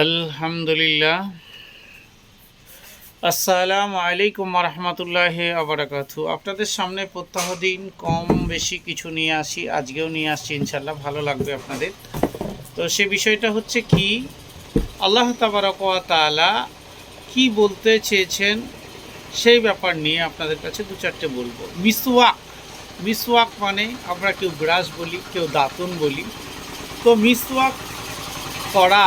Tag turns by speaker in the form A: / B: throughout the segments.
A: আলহামদুলিল্লাহ। আসসালামু আলাইকুম রহমতুল্লাহ আবরাকাতু আপনাদের সামনে প্রত্যাহ দিন কম বেশি কিছু নিয়ে আসি, আজকেও নিয়ে আসছি ইনশাল্লাহ ভালো লাগবে আপনাদের। তো সে বিষয়টা হচ্ছে কি, আল্লাহ তাবারকা তালা কি বলতে চেয়েছেন সেই ব্যাপার নিয়ে আপনাদের কাছে দু চারটে বলব। মিসওয়াক মিসওয়াক মানে আমরা কেউ ব্রাশ বলি, কেউ দাঁতন বলি। তো মিসওয়াক করা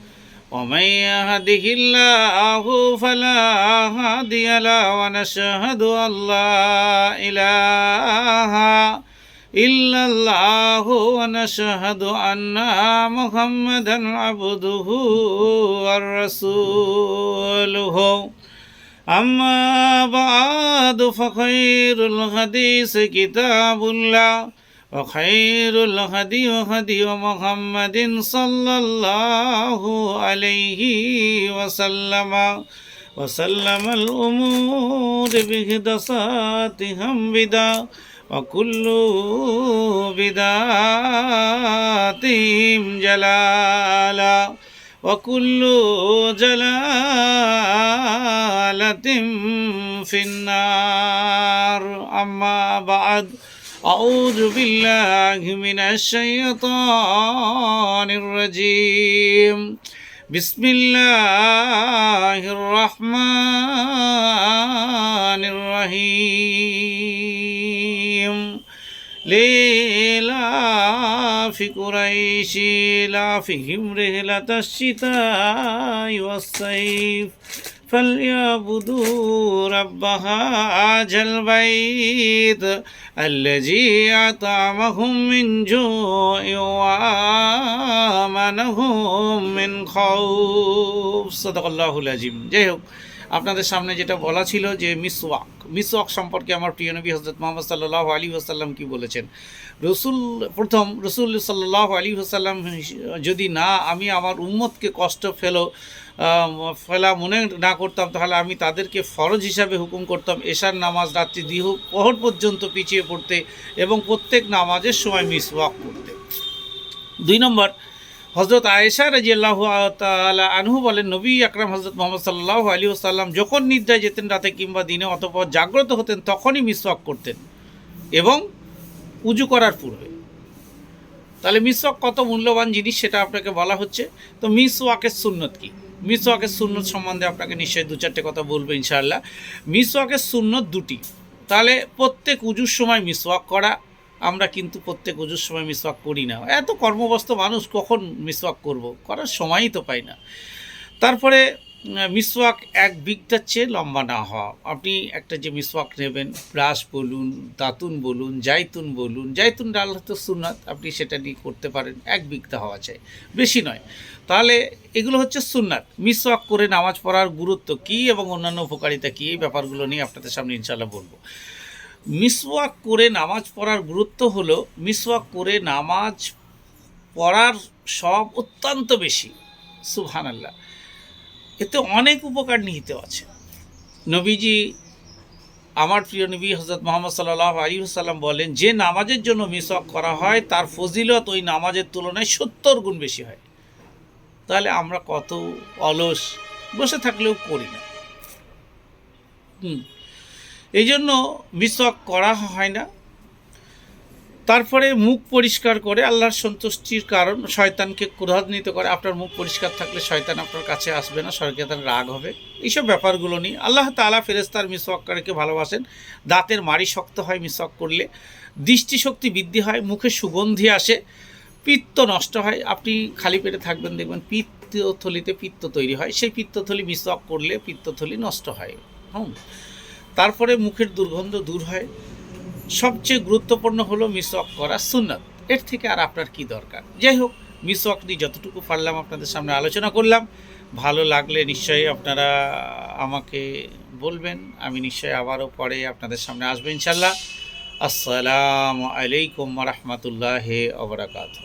A: ومن يهده الله فلا هادي له ونشهد أن لا إله إلا الله ونشهد أن محمدا عبده ورسوله أما بعد فخير الحديث كتاب الله وخير الهدي هدي محمد صلى الله عليه وسلم. وسلم الأمور بهدساتها بدا وكل بدات جلالا وكل جلالة في النار. أما بعد أعوذ بالله من الشيطان الرجيم بسم الله الرحمن الرحيم لإلاف قريش لافهم رحلة الشتاء والصيف فليعبدوا رب هذا البيت الذي أطعمهم من جوع وآمنهم من خوف صدق الله العظيم যাই হোক আপনাদের সামনে যেটা বলা ছিল যে মিসওয়াক মিসওয়াক সম্পর্কে আমার প্রিয় নবী হজরত মোহাম্মদ সাল্লাহ আলী আসাল্লাম কী বলেছেন? রসুল, প্রথম রসুল সাল্লাহ আলী আসাল্লাম যদি না আমি আমার উম্মতকে কষ্ট ফেলো ফেলা মনে না করতাম, তাহলে আমি তাদেরকে ফরজ হিসাবে হুকুম করতাম, এশার নামাজ রাত্রি দিহ প্রহর পর্যন্ত পিছিয়ে পড়তে এবং প্রত্যেক নামাজের সময় মিসওয়াক করতে। দুই নম্বর হজরত আয়েশা রাজিয়াল্লাহ তালা আনহু বলেন, নবী আকরাম হজরত মোহাম্মদ সাল্লাহ আলী সাল্লাম যখন নিদ্রায় যেতেন রাতে কিংবা দিনে অতপর জাগ্রত হতেন, তখনই মিসওয়াক করতেন এবং উজু করার পূর্বে তাহলে মিসওয়াক কত মূল্যবান জিনিস সেটা আপনাকে বলা হচ্ছে। তো মিসওয়াকের সুন্নত কি? মিসওয়াকের সুন্নত সম্বন্ধে আপনাকে নিশ্চয়ই দু চারটে কথা বলব ইনশাআল্লাহ। মিসওয়াকের সুন্নত দুটি। তাহলে প্রত্যেক উজুর সময় মিসওয়াক করা আমরা কিন্তু প্রত্যেক উজুর সময় মিসওয়াক করি না। এত কর্মব্যস্ত মানুষ কখন মিসওয়াক করব? করার সময়ই তো পাই না। তারপরে মিসওয়াক এক বিগটার চেয়ে লম্বা না হওয়া। আপনি একটা যে মিসওয়াক নেবেন, ব্রাশ বলুন, দাতুন বলুন, জাইতুন বলুন, জাইতুন ডাল হয়তো সুন্নাত, আপনি সেটা নিয়ে করতে পারেন, এক বিঘটা হওয়া চাই বেশি নয়। তাহলে এগুলো হচ্ছে সুন্নাত। মিসওয়াক করে নামাজ পড়ার গুরুত্ব কী এবং অন্যান্য উপকারিতা কী? এই ব্যাপারগুলো নিয়ে আপনাদের সামনে ইনশাল্লাহ বলব। মিসওয়াক করে নামাজ পড়ার গুরুত্ব হলো মিসওয়াক করে নামাজ পড়ার সব অত্যন্ত বেশি সুবহান আল্লাহ এতে অনেক উপকার নিহিত আছে। নবীজি, আমার প্রিয় নবী হজরত মোহাম্মদ সাল্লাহ আলী বলেন, যে নামাজের জন্য মিসওয়াক করা হয়, তার ফজিলত ওই নামাজের তুলনায় সত্তর গুণ বেশি হয়। তাহলে আমরা কত অলস, বসে থাকলেও করি না। হুম। এই জন্য মিসওয়াক করা হয় না। তারপরে মুখ পরিষ্কার করে আল্লাহর সন্তুষ্টির কারণ শয়তানকে ক্রোধান্বিত করে, আপনার মুখ পরিষ্কার থাকলে শয়তান আপনার কাছে আসবে না শয়তান রাগ হবে। এইসব ব্যাপারগুলো নিয়ে আল্লাহ তালা ফেরেস্তার মিসওয়াক্কারকে ভালোবাসেন। দাঁতের মাড়ি শক্ত হয় মিসওয়াক করলে, দৃষ্টিশক্তি বৃদ্ধি হয়, মুখে সুগন্ধি আসে, পিত্ত নষ্ট হয়। আপনি খালি পেটে থাকবেন, দেখবেন পিত্তথলিতে পিত্ত তৈরি হয়। সেই পিত্তথলি মিসওয়াক করলে পিত্তথলি নষ্ট হয়। হুম। তারপরে মুখের দুর্গন্ধ দূর হয়। সবচেয়ে গুরুত্বপূর্ণ হলো মিসওয়াক করা সুন্নত। এর থেকে আর আপনার কি দরকার? যাই হোক, মিসওয়াক নিয়ে যতটুকু পারলাম আপনাদের সামনে আলোচনা করলাম। ভালো লাগলে নিশ্চয়ই আপনারা আমাকে বলবেন। আমি নিশ্চয়ই আবারও পরে আপনাদের সামনে আসব ইনশাল্লাহ আসসালামু আলাইকুম রহমতুল্লাহ অবরাকাত